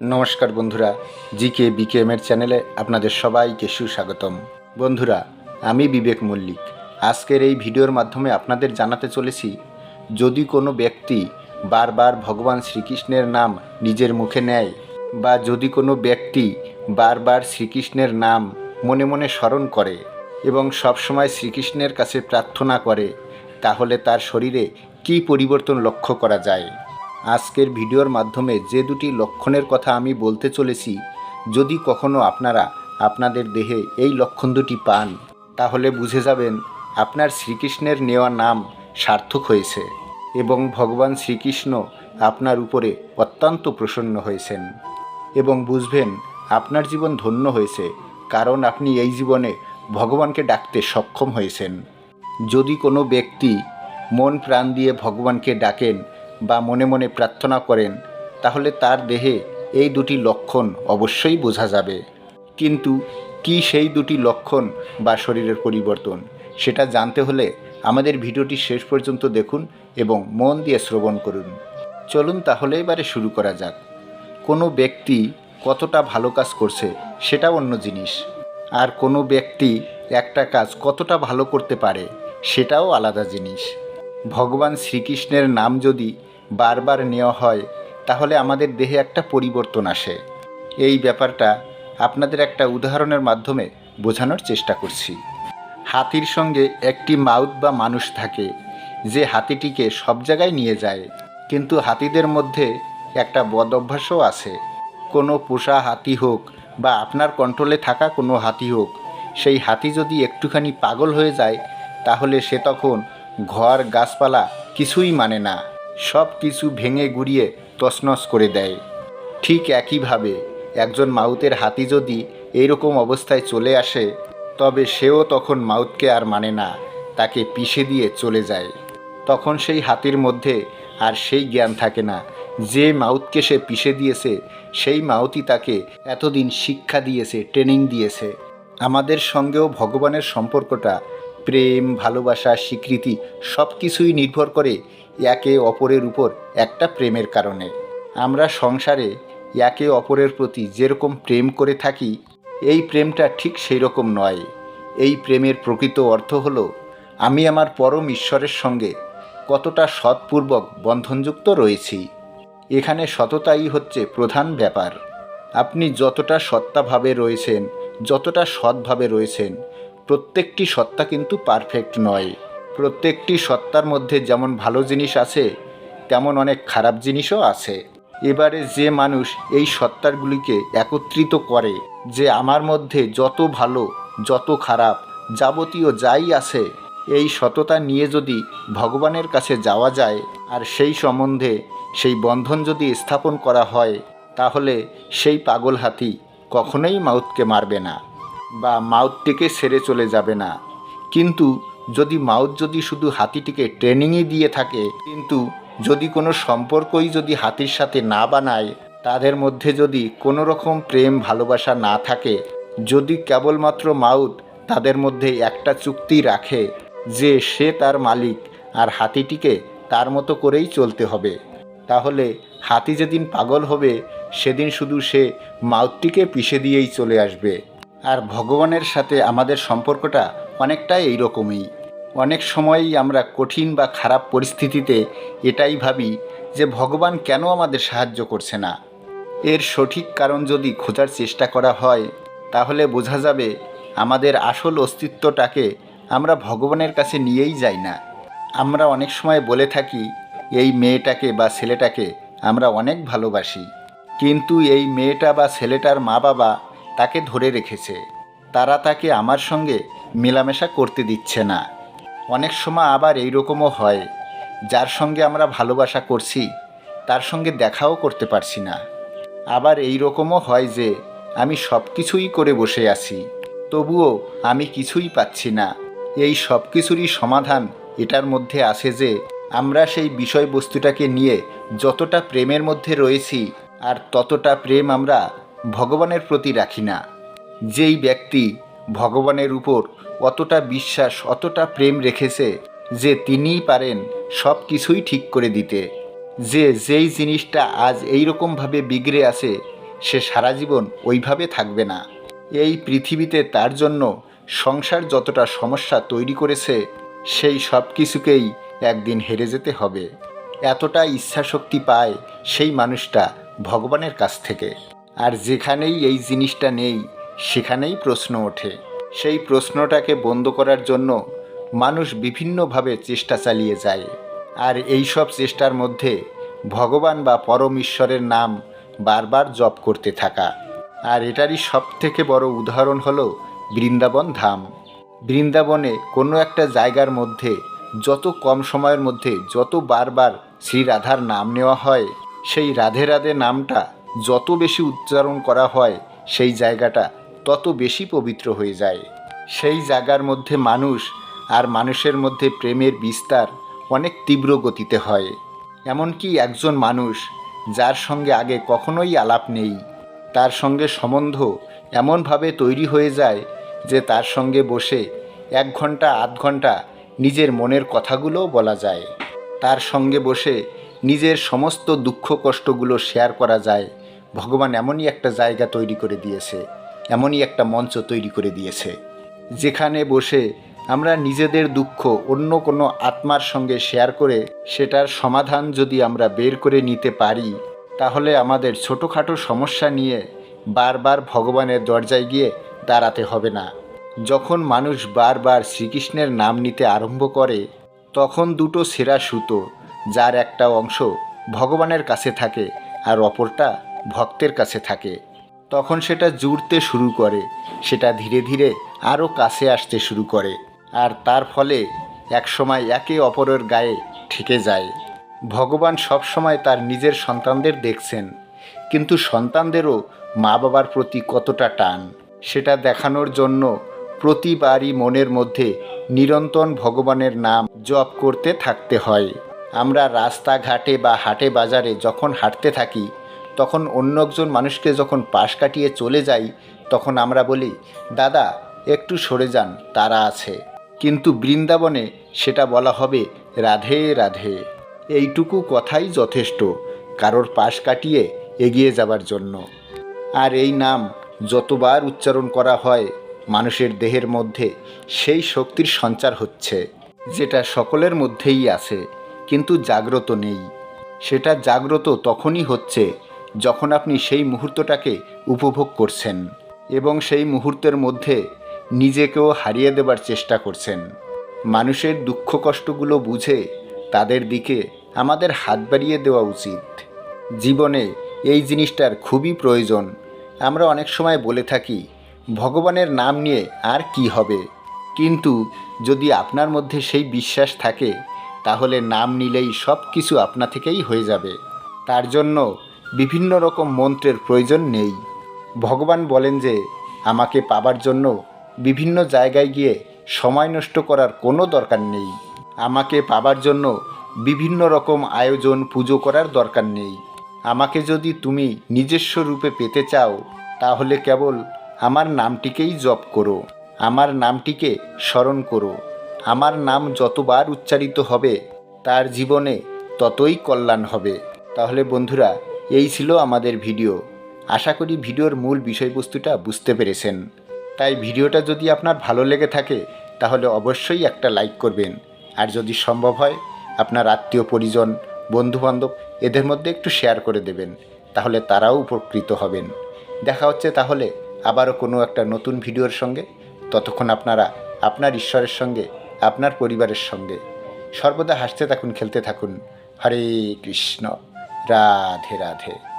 নমস্কার বন্ধুরা, জিকে বিকেএমের চ্যানেলে আপনাদের সবাইকে সুস্বাগতম। বন্ধুরা, আমি বিবেক মল্লিক। আজকের এই ভিডিওর মাধ্যমে আপনাদের জানাতে চলেছি, যদি কোনো ব্যক্তি বারবার ভগবান শ্রীকৃষ্ণের নাম নিজের মুখে নেয় বা যদি কোনো ব্যক্তি বারবার শ্রীকৃষ্ণের নাম মনে মনে স্মরণ করে এবং সবসময় শ্রীকৃষ্ণের কাছে প্রার্থনা করে, তাহলে তার শরীরে কী পরিবর্তন লক্ষ্য করা যায়? আজকের ভিডিওর মাধ্যমে যে দুটি লক্ষণের কথা আমি বলতে চলেছি, যদি কখনো আপনারা আপনাদের দেহে এই লক্ষণ দুটি পান, তাহলে বুঝে যাবেন আপনার শ্রীকৃষ্ণের নেওয়া নাম সার্থক হয়েছে এবং ভগবান শ্রীকৃষ্ণ আপনার উপরে অত্যন্ত প্রসন্ন হয়েছেন এবং বুঝবেন আপনার জীবন ধন্য হয়েছে, কারণ আপনি এই জীবনে ভগবানকে ডাকতে সক্ষম হয়েছেন। যদি কোনো ব্যক্তি মন প্রাণ দিয়ে ভগবানকে ডাকেন বা মনে মনে প্রার্থনা করেন, তাহলে তার দেহে এই দুটি লক্ষণ অবশ্যই বোঝা যাবে। কিন্তু কি সেই দুটি লক্ষণ বা শরীরের পরিবর্তন, সেটা জানতে হলে আমাদের ভিডিওটি শেষ পর্যন্ত দেখুন এবং মন দিয়ে শ্রবণ করুন। চলুন তাহলে এবারে শুরু করা যাক। কোনো ব্যক্তি কতটা ভালো কাজ করছে, সেটা অন্য জিনিস। আর কোনো ব্যক্তি একটা কাজ কতটা ভালো করতে পারে, সেটাও আলাদা জিনিস। ভগবান শ্রীকৃষ্ণের নাম যদি বারবার নেওয়া হয়, তাহলে আমাদের দেহে একটা পরিবর্তন আসে। এই ব্যাপারটা আপনাদের একটা উদাহরণের মাধ্যমে বোঝানোর চেষ্টা করছি। হাতির সঙ্গে একটি মাউথ বা মানুষ থাকে, যে হাতিটিকে সব জায়গায় নিয়ে যায়, কিন্তু হাতিদের মধ্যে একটা বদ অভ্যাসও আছে। কোনো পোষা হাতি হোক বা আপনার কন্ট্রোলে থাকা কোনো হাতি হোক, সেই হাতি যদি একটুখানি পাগল হয়ে যায়, তাহলে সে তখন ঘর, গাছপালা কিছুই মানে না। সব কিছু ভেঙে গুড়িয়ে তছনছ করে দেয়। ঠিক একইভাবে একজন মাউতের হাতি যদি এইরকম অবস্থায় চলে আসে, তবে সেও তখন মাউতকে আর মানে না, তাকে পিষে দিয়ে চলে যায়। তখন সেই হাতির মধ্যে আর সেই জ্ঞান থাকে না, যে মাউতকে সে পিষে দিয়েছে, সেই মাউতই তাকে এতদিন শিক্ষা দিয়েছে, ট্রেনিং দিয়েছে। আমাদের সঙ্গেও ভগবানের সম্পর্কটা প্রেম, ভালোবাসা, স্বীকৃতি সব কিছুই নির্ভর করে একে অপরের উপর একটা প্রেমের কারণে। আমরা সংসারে একে অপরের প্রতি যেরকম প্রেম করে থাকি, এই প্রেমটা ঠিক সেই রকম নয়। এই প্রেমের প্রকৃত অর্থ হলো, আমি আমার পরম ঈশ্বরের সঙ্গে কতটা সৎপূর্বক বন্ধনযুক্ত রয়েছি। এখানে সততাই হচ্ছে প্রধান ব্যাপার। আপনি যতটা সত্তাভাবে রয়েছেন, যতটা সৎভাবে রয়েছেন প্রত্যেকটি সত্তা কিন্তু পারফেক্ট নয়। প্রত্যেকটি সত্তার মধ্যে যেমন ভালো জিনিস আছে, তেমন অনেক খারাপ জিনিসও আছে। এবারে যে মানুষ এই সত্তারগুলিকে একত্রিত করে যে আমার মধ্যে যত ভালো, যত খারাপ, যাবতীয় যাই আছে, এই সততা নিয়ে যদি ভগবানের কাছে যাওয়া যায় আর সেই সম্বন্ধে সেই বন্ধন যদি স্থাপন করা হয়, তাহলে সেই পাগল হাতি কখনোই মাউতকে মারবে না। বা মাউতটিকে সেরে চলে যাবে না। কিন্তু যদি মাউথ যদি শুধু হাতিটিকে ট্রেনিংই দিয়ে থাকে, কিন্তু যদি কোনো সম্পর্কই যদি হাতির সাথে না বানায়, তাদের মধ্যে যদি কোনো রকম প্রেম ভালোবাসা না থাকে, যদি কেবলমাত্র মাউথ তাদের মধ্যে একটা চুক্তি রাখে যে সে তার মালিক আর হাতিটিকে তার মতো করেই চলতে হবে, তাহলে হাতি যেদিন পাগল হবে, সেদিন শুধু সে মাউতটিকে পিষে দিয়েই চলে আসবে। আর ভগবানের সাথে আমাদের সম্পর্কটা অনেকটাই এইরকমই অনেক সময়ই আমরা কঠিন বা খারাপ পরিস্থিতিতে এটাই ভাবি যে ভগবান কেন আমাদের সাহায্য করছে না? এর সঠিক কারণ যদি খোঁজার চেষ্টা করা হয়, তাহলে বোঝা যাবে আমাদের আসল অস্তিত্বটাকে আমরা ভগবানের কাছে নিয়েই যাই না। আমরা অনেক সময় বলে থাকি, এই মেয়েটাকে বা ছেলেটাকে আমরা অনেক ভালোবাসি। কিন্তু এই মেয়েটা বা ছেলেটার মা বাবা তাকে ধরে রেখেছে। তারা তাকে আমার সঙ্গে মেলামেশা করতে দিচ্ছে না। অনেক সময় আবার এই রকমও হয়। যার সঙ্গে আমরা ভালোবাসা করছি, তার সঙ্গে দেখাও করতে পারছি না। আবার এই রকমও হয় যে, আমি সব কিছুই করে বসে আছি। তবুও আমি কিছুই পাচ্ছি না। এই সব কিছুরই সমাধান এটার মধ্যে আছে যে, আমরা সেই বিষয়বস্তুটাকে নিয়ে যতটা প্রেমের মধ্যে রয়েছি, আর ততটা প্রেম আমরা ভগবানের প্রতি রাখি না। যেই ব্যক্তি ভগবানের উপর অতটা বিশ্বাস, অতটা প্রেম রেখেছে যে তিনিই পারেন সব কিছুই ঠিক করে দিতে। যে যেই জিনিসটা আজ এই রকমভাবে বিগড়ে আছে, সে সারা জীবন ওইভাবে থাকবে না। এই পৃথিবীতে তার জন্য সংসার যতটা সমস্যা তৈরি করেছে, সেই সব কিছুকেই একদিন হেরে যেতে হবে। এতটা ইচ্ছাশক্তি পায় সেই মানুষটা ভগবানের কাছ থেকে। আর যেখানেই এই জিনিসটা নেই, সেখানেই প্রশ্ন ওঠে। সেই প্রশ্নটাকে বন্ধ করার জন্য মানুষ বিভিন্নভাবে চেষ্টা চালিয়ে যায়। আর এই সব চেষ্টার মধ্যে ভগবান বা পরম ঈশ্বরের নাম বারবার জপ করতে থাকা। আর এটারই সব থেকে বড় উদাহরণ হলো বৃন্দাবন ধাম। বৃন্দাবনে কোনো একটা জায়গার মধ্যে যত কম সময়ের মধ্যে যত বারবার শ্রী রাধার নাম নেওয়া হয়, সেই রাধে রাধে নামটা যত বেশি উচ্চারণ করা হয়, সেই জায়গাটা তত বেশি পবিত্র হয়ে যায়। সেই জায়গার মধ্যে মানুষ আর মানুষের মধ্যে প্রেমের বিস্তার অনেক তীব্র গতিতে হয়। এমনকি একজন মানুষ যার সঙ্গে আগে কখনোই আলাপ নেই, তার সঙ্গে সম্বন্ধ এমনভাবে তৈরি হয়ে যায় যে তার সঙ্গে বসে এক ঘণ্টা, আধ ঘণ্টা নিজের মনের কথাগুলোও বলা যায়। তার সঙ্গে বসে নিজের সমস্ত দুঃখ, কষ্টগুলো শেয়ার করা যায়। ভগবান এমনই একটা জায়গা তৈরি করে দিয়েছে, এমনই একটা মঞ্চ তৈরি করে দিয়েছে, যেখানে বসে আমরা নিজেদের দুঃখ অন্য কোনো আত্মার সঙ্গে শেয়ার করে সেটার সমাধান যদি আমরা বের করে নিতে পারি, তাহলে আমাদের ছোটোখাটো সমস্যা নিয়ে বারবার ভগবানের দরজায় গিয়ে দাঁড়াতে হবে না। যখন মানুষ বারবার শ্রীকৃষ্ণের নাম নিতে আরম্ভ করে, তখন দুটো সেরা সুতো, যার একটা অংশ ভগবানের কাছে থাকে আর অপরটা ভক্তের কাছে থাকে। তখন সেটা জুড়তে শুরু করে, সেটা ধীরে ধীরে আরও কাছে আসতে শুরু করে, আর তার ফলে একসময় একে অপরের গায়ে ঠেকে যায়। ভগবান সবসময় তার নিজের সন্তানদের দেখছেন, কিন্তু সন্তানদেরও মা বাবার প্রতি কতটা টান, সেটা দেখানোর জন্য প্রতিবারই মনের মধ্যে নিরন্তর ভগবানের নাম জপ করতে থাকতে হয়। আমরা রাস্তাঘাটে বা হাটে বাজারে যখন হাঁটতে থাকি তখন অন্য একজন মানুষকে যখন পাশ কাটিয়ে চলে যাই, তখন আমরা বলি, দাদা, একটু সরে যান, তারা আছে। কিন্তু বৃন্দাবনে সেটা বলা হবে, রাধে রাধে। এইটুকু কথাই যথেষ্ট, কারোর পাশ কাটিয়ে এগিয়ে যাবার জন্য। আর এই নাম যতবার উচ্চারণ করা হয়, মানুষের দেহের মধ্যে সেই শক্তির সঞ্চার হচ্ছে, যেটা সকলের মধ্যেই আছে, কিন্তু জাগ্রত নেই। সেটা জাগ্রত তখনই হচ্ছে যখন আপনি সেই মুহূর্তটাকে উপভোগ করছেন এবং সেই মুহূর্তের মধ্যে নিজেকেও হারিয়ে দেবার চেষ্টা করছেন। মানুষের দুঃখ কষ্টগুলো বুঝে তাদের দিকে আমাদের হাত বাড়িয়ে দেওয়া উচিত। জীবনে এই জিনিসটার খুবই প্রয়োজন। আমরা অনেক সময় বলে থাকি, ভগবানের নাম নিয়ে আর কি হবে? কিন্তু যদি আপনার মধ্যে সেই বিশ্বাস থাকে, তাহলে নাম নিলেই সব কিছু আপনা থেকেই হয়ে যাবে। তার জন্য বিভিন্ন রকম মন্ত্রের প্রয়োজন নেই। ভগবান বলেন যে, আমাকে পাবার জন্য বিভিন্ন জায়গায় গিয়ে সময় নষ্ট করার কোনো দরকার নেই। আমাকে পাবার জন্য বিভিন্ন রকম আয়োজন, পুজো করার দরকার নেই। আমাকে যদি তুমি নিজস্ব রূপে পেতে চাও, তাহলে কেবল আমার নামটিকেই জপ করো। আমার নামটিকে স্মরণ করো। আমার নাম যতবার উচ্চারিত হবে, তার জীবনে ততই কল্যাণ হবে। তাহলে বন্ধুরা এই ছিল আমাদের ভিডিও। আশা করি ভিডিওর মূল বিষয়বস্তুটা বুঝতে পেরেছেন। তাই ভিডিওটা যদি আপনার ভালো লেগে থাকে, তাহলে অবশ্যই একটা লাইক করবেন। আর যদি সম্ভব হয়, আপনার আত্মীয়, পরিজন, বন্ধুবান্ধব এদের মধ্যে একটু শেয়ার করে দেবেন। তাহলে তারাও উপকৃত হবেন। দেখা হচ্ছে তাহলে আবারও কোনো একটা নতুন ভিডিওর সঙ্গে। ততক্ষণ আপনারা আপনার ঈশ্বরের সঙ্গে, আপনার পরিবারের সঙ্গে। সর্বদা হাসতে থাকুন, খেলতে থাকুন। হরে কৃষ্ণ। রাধে রাধে।